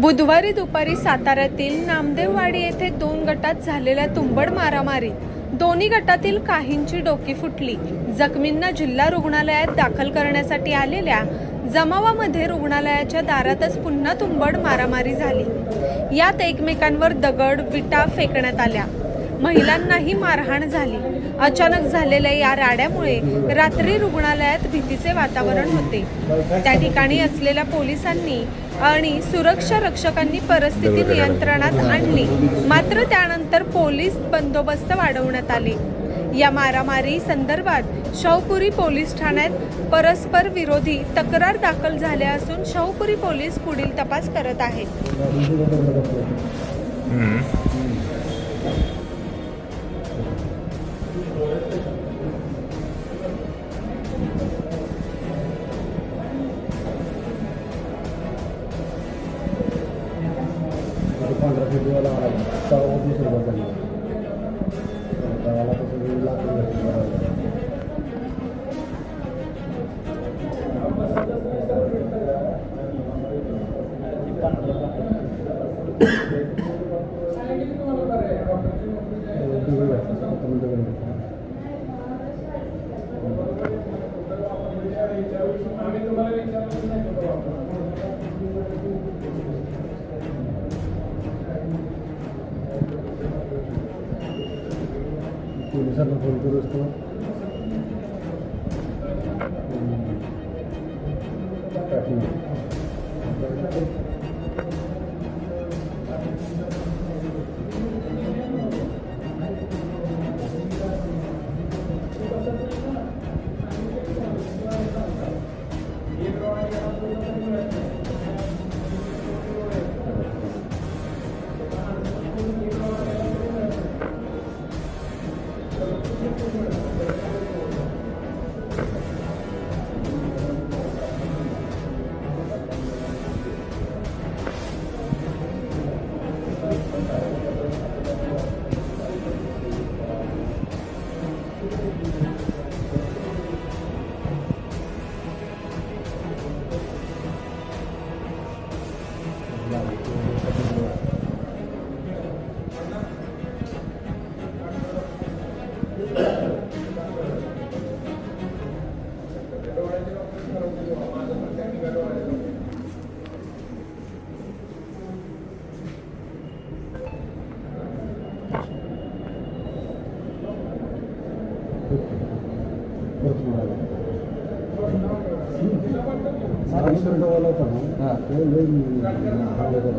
बुधवारी दुपारी साताऱ्यातील नामदेववाडी येथे दोन गटात झालेल्या तुंबड मारामारीत दोन्ही गटातील काहींची डोकी फुटली. जखमींना जिल्हा रुग्णालयात दाखल करण्यासाठी आलेल्या जमावामध्ये रुग्णालयाच्या दारातच पुन्हा तुंबड मारामारी झाली. यात एकमेकांवर दगड विटा फेकण्यात आल्या. महिलांनाही मारहाण झाली. अचानक झालेल्या या राड्यामुळे रात्री रुग्णालयात भीतीचे वातावरण होते. त्या ठिकाणी असलेल्या पोलिसांनी आणि सुरक्षा रक्षकांनी परिस्थिती नियंत्रणात आणली. मात्र त्यानंतर पोलीस बंदोबस्त वाढवण्यात आले. या मारामारी संदर्भात शवपुरी पोलीस ठाण्यात परस्पर विरोधी तक्रार दाखल झाल्या असून शवपुरी पोलीस पुढील तपास करत आहेत. الرحمن الرحيم ولا على التوابع البدنية ولا تقول لا قوة إلا بالله আমি তোমার ইচ্ছা utilizar los volteros todo. Mm. Aquí.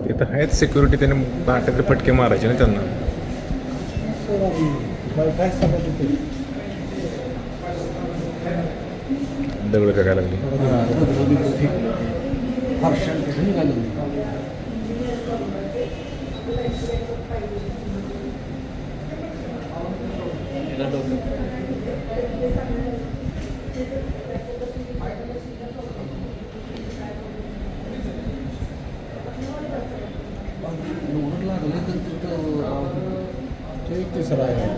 ते तर आहेत सिक्युरिटी त्याने बाटाचे फटके मारायचे ना त्यांना. दगड सांगत होते दगड फेकायला लागली. ते तिसरा आहे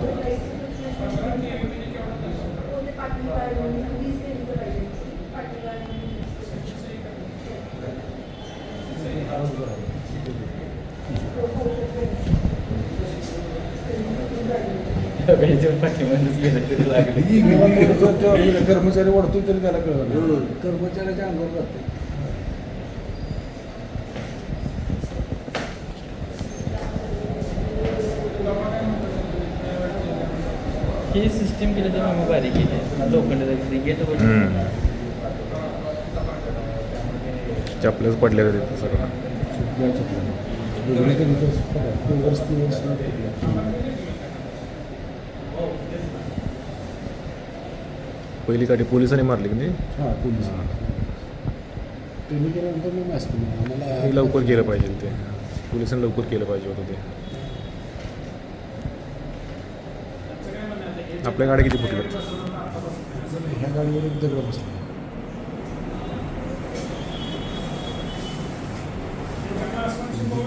कर्मचारी वाढतो तरी त्याला कळलं कर्मचाऱ्याच्या अंगावर जाते ही सिस्टीम केली तर भारी केली. आहे लोखंड गेट हम्म. चपलेच पडले तिथं सगळं. पहिली गाडी पोलिसांनी मारली की नाही? लवकर केलं पाहिजे ते. पोलिसांनी लवकर केलं पाहिजे होतं ते. आपल्या गाड्या किती फुटल्या? ह्या गाडीवर एक दगड बसला.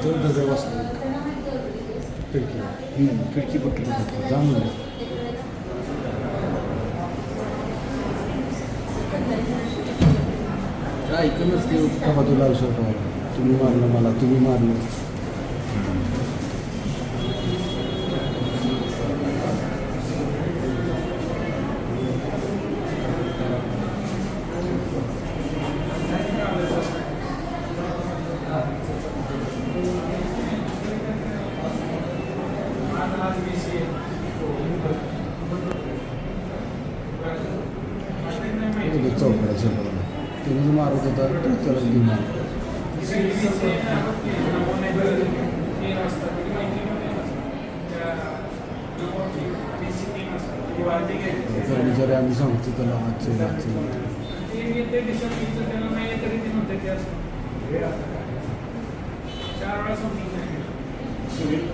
दगड बसला. खिडकी. खिडकी पटली जाऊन ऐकूनच ते बाजूला औषध तुम्ही मारलं मला तुम्ही मारलं. चौकड्याच्या तुम्ही मारत होता त्याला घेऊन मारलं कर्मचारी आम्ही सांगतो त्याला वाचचे वाचचे